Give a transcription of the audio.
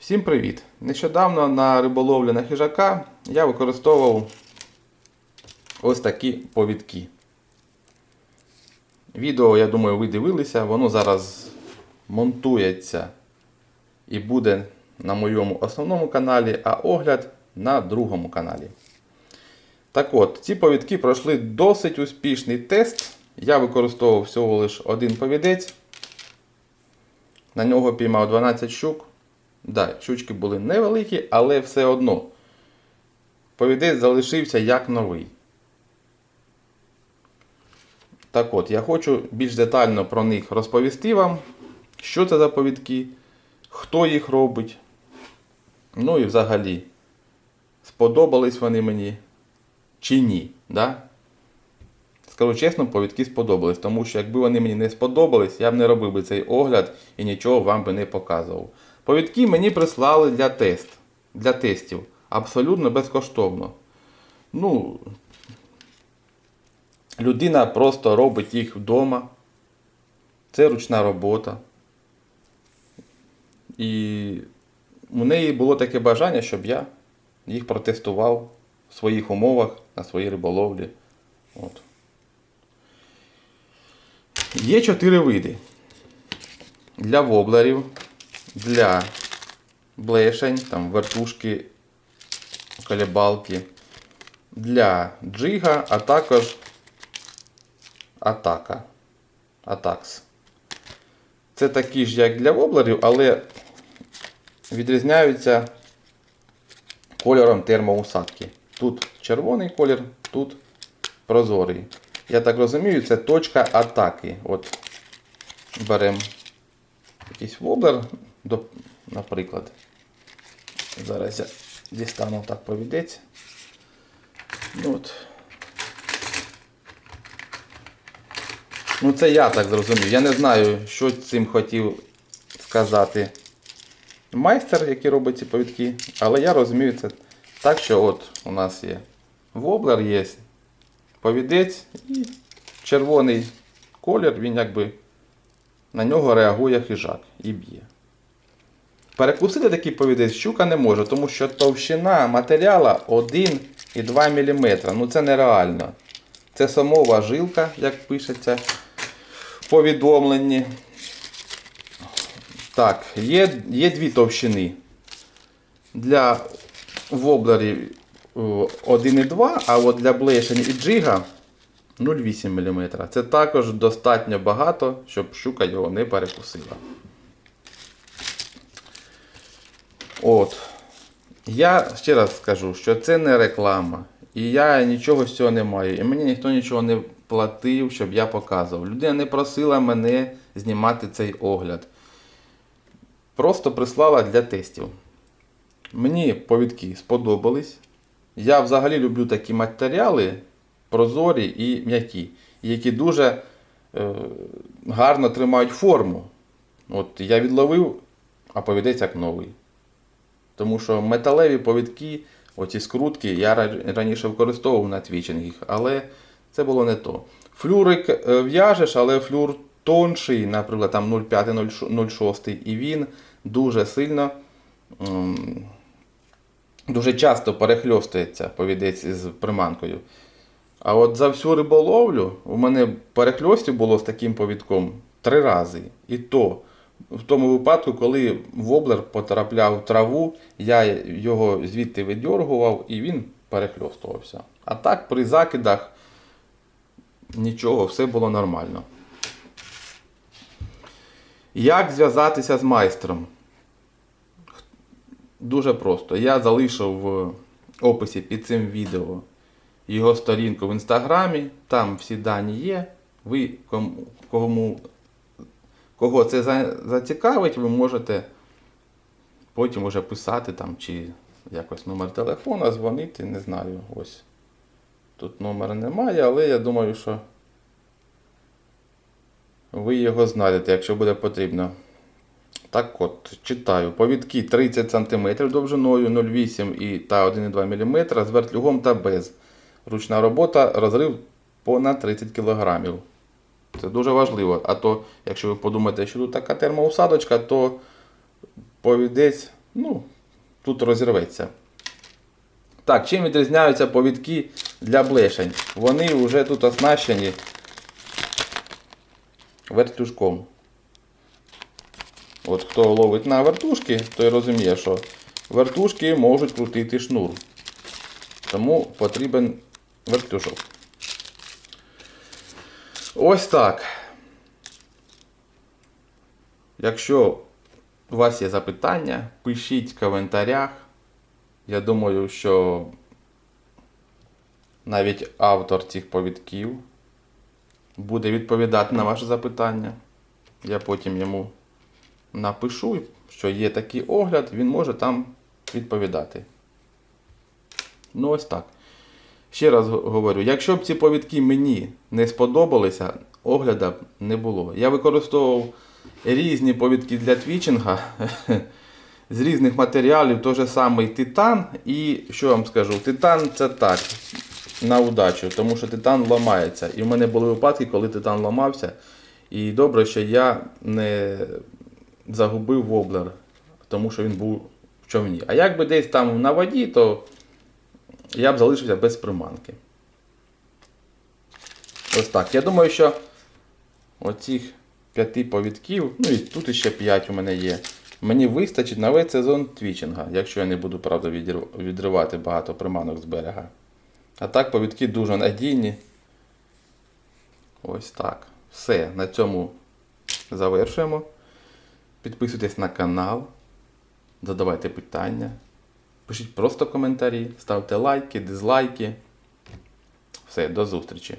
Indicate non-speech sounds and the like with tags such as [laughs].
Всім привіт! Нещодавно на риболовлі на хижака я використовував ось такі повідки. Відео, я думаю, ви дивилися, воно зараз монтується і буде на моєму основному каналі, а огляд на другому каналі. Так от, ці повідки пройшли досить успішний тест. Я використовував всього лише один повідець. На нього піймав 12 щук. Да, щучки були невеликі, але все одно. Повідець залишився як новий. Так от, я хочу більш детально про них розповісти вам, що це за повідки, хто їх робить. Ну і взагалі, сподобались вони мені чи ні. Да? Скажу чесно, повідки сподобались, тому що якби вони мені не сподобались, я б не робив би цей огляд і нічого вам би не показував. Повідки мені прислали для тест, для тестів. Абсолютно безкоштовно. Ну, людина просто робить їх вдома. Це ручна робота. І у неї було таке бажання, щоб я їх протестував в своїх умовах на своїй риболовлі. От. Є чотири види. Для воблерів, для блешень, там вертушки, колебалки, для джига, а також атака. Атакс. Це такі ж, як для воблерів, але відрізняються кольором термоусадки. Тут червоний колір, тут прозорий. Я так розумію, це точка атаки. От беремо якийсь воблер, до, наприклад. Зараз я дістану так повідець. Ну, От. Ну, це я так зрозумів. Я не знаю, що цим хотів сказати майстер, який робить ці повідки, але я розумію це так, що от у нас є воблер, є повідець і червоний колір, він якби на нього реагує хижак і б'є. Перекусити такий повідець щука не може, тому що товщина матеріала 1,2 мм. Ну це нереально. Це самова жилка, як пишеться в повідомленні. Так, є, є дві товщини. Для воблерів 1,2, а от для блешень і джига 0,8 мм. Це також достатньо багато, щоб щука його не перекусила. От. Я ще раз скажу, що це не реклама. І я нічого з цього не маю. І мені ніхто нічого не платив, щоб я показував. Людина не просила мене знімати цей огляд. Просто прислала для тестів. Мені повідки сподобались. Я взагалі люблю такі матеріали прозорі і м'які, які дуже е, гарно тримають форму. От я відловив, а повідець як новий. Тому що металеві повідки, оці скрутки, я раніше використовував на твічингах, але це було не то. Флюрик е, в'яжеш, але флюр тонший, наприклад, там 0,5-0,6, і він дуже сильно. Дуже часто перехльостується повідець з приманкою. А от за всю риболовлю у мене перехльостів було з таким повідком три рази. І то в тому випадку, коли воблер потрапляв в траву, я його звідти видьоргував і він перехльостувався. А так при закидах нічого, все було нормально. Як зв'язатися з майстром? Дуже просто. Я залишив в описі під цим відео його сторінку в інстаграмі. Там всі дані є. Ви кому, кому, кого це зацікавить, ви можете потім уже писати там чи якось номер телефона, дзвонити, не знаю. Ось. Тут номера немає, але я думаю, що ви його знайдете, якщо буде потрібно. Так от, читаю. Повідки 30 см довжиною 0,8 і та 1,2 мм з вертлюгом та без. Ручна робота, розрив понад 30 кг. Це дуже важливо. А то, якщо ви подумаєте, що тут така термоусадочка, то повідець, ну, тут розірветься. Так, чим відрізняються повідки для блешень? Вони вже тут оснащені вертушком. От хто ловить на вертушки, той розуміє, що вертушки можуть крутити шнур. Тому потрібен вертушок. Ось так. Якщо у вас є запитання, пишіть в коментарях. Я думаю, що навіть автор цих повідків буде відповідати на ваші запитання. Я потім йому напишу, що є такий огляд, він може там відповідати. Ну, ось так. Ще раз говорю, якщо б ці повідки мені не сподобалися, огляду б не було. Я використовував різні повідки для твічинга [laughs] з різних матеріалів, той же самий титан. І що вам скажу, титан це так, на удачу, тому що титан ламається. І в мене були випадки, коли титан ламався. І добре, що я не загубив воблер, тому що він був в човні. А якби десь там на воді, то я б залишився без приманки. Ось так. Я думаю, що оцих п'яти повідків, ну і тут ще п'ять у мене є. Мені вистачить на весь сезон твічинга, якщо я не буду, правда, відривати багато приманок з берега. А так, повідки дуже надійні. Ось так. Все, на цьому завершуємо. Підписуйтесь на канал, задавайте питання. Пишіть просто коментарі, ставте лайки, дизлайки. Все, до зустрічі!